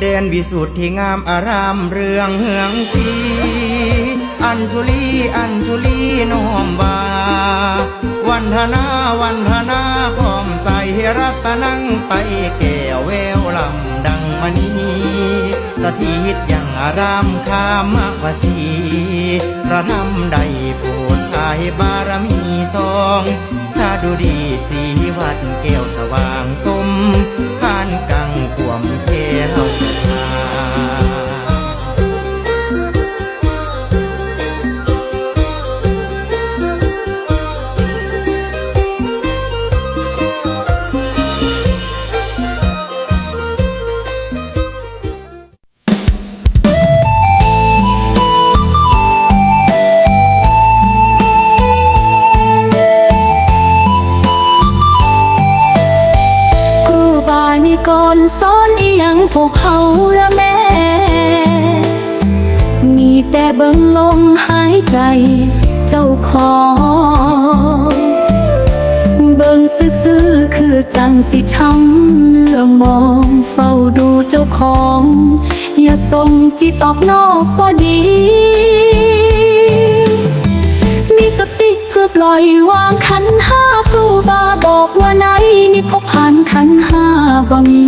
แดนวิสุทธิงามอารามเรืองเฮืองสีอัญชุลีอัญชุลีน้อมบา วันธนาวันธนาพร้อมใส่รัตนังไตแก้วแววลำดังมณีสถิตยังอารามคามวสีระทำใดโปรดทายบารมีสองสาดุดีสีวัดแก้วสว่างสมผ่านกังขวมเทเบามีก่อนสอนอีหยังพวกเขาและแม่ มีแต่เบิ่งลมหายใจ เจ้าของเบิ่งซื่อๆคือจังสิช้ำเนื้อมองเฝ้าดูเจ้าของ อย่าส่งจิตออกนอกก็ดีมีสติเพื่อปล่อยวางขันห้าครูบาบอกว่าในนิพพานขันห้า บ่มี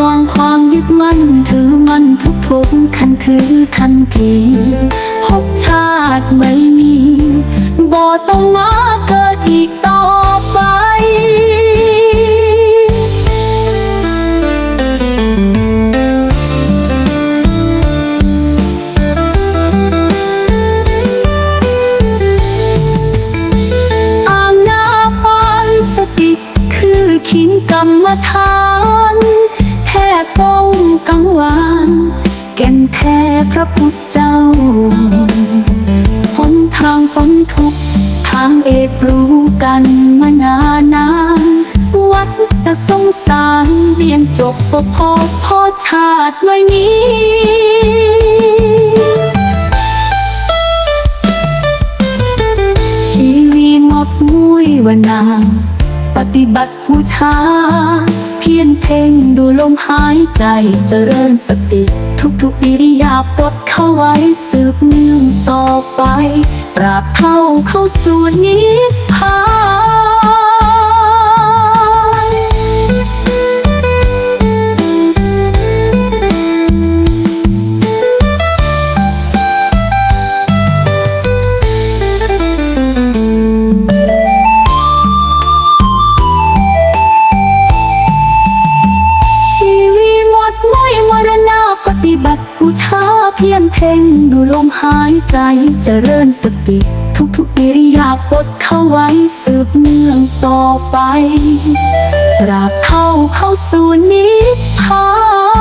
วางความยึดมั่นถือมั่นทุกทุกขันคือทันทีพบชาติไม่มีบ่ต้องมาเกิดอีก รมฐานแท้กงกังวานแก่นแท้พระพุทธเจ้าหนทางพ้นทุกข์ทางเอกรู้กันมานานานวัดแต่สงสารเรียนจบก็พอพอชาติไม่มีชีวีหมดมุ้ยวานาง ปฏิบัติบูชา เพียนเพ่งดูลมหายใจเจริญสติ ทุกๆอิริยาบถเข้าไว้สืบเนื่องต่อไป ปราบเท่าเข้าสู่นิพพาน บูชาเพียนเพ่งดูลมหายใจเจริญสติทุกทุกอิริยาบถเข้าไว้สืบเนื่องต่อไปราบเข้าเข้าสู่นิพพาน